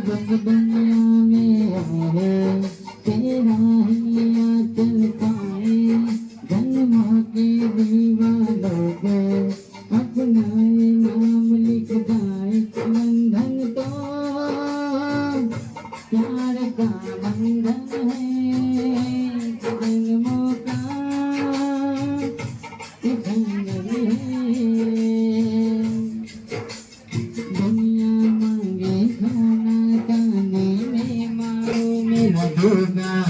बंग बंग में हमारे तेरा बुलाए नाम लिखवाए बंधन तो प्यार का बंधन है जन्मों का बंधन है दुनिया मांगे खाना खाने में मारो मेरा दुर्गा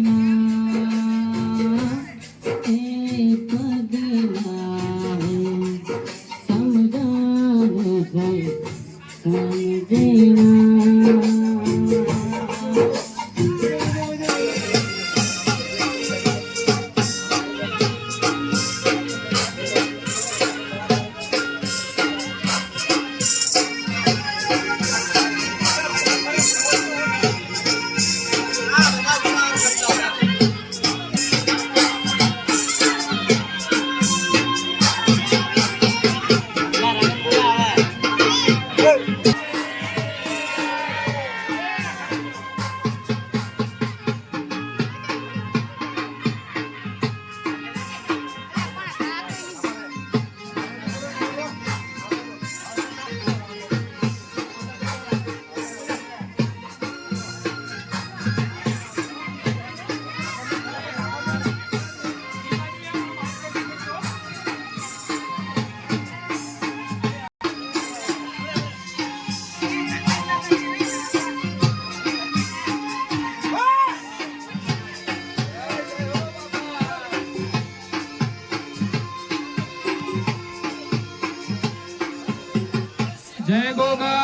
Jai Goga.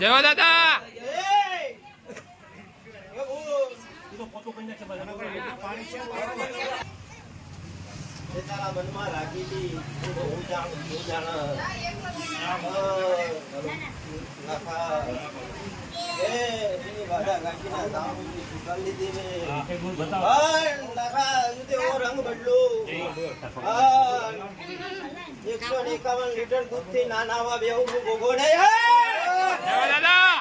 જય દાદા! તારા મનમાં રાખી હતી. હું જાણું હું જાણ રંગ બદલું. એકસો એકાવન લીટર ભોગો દાદા!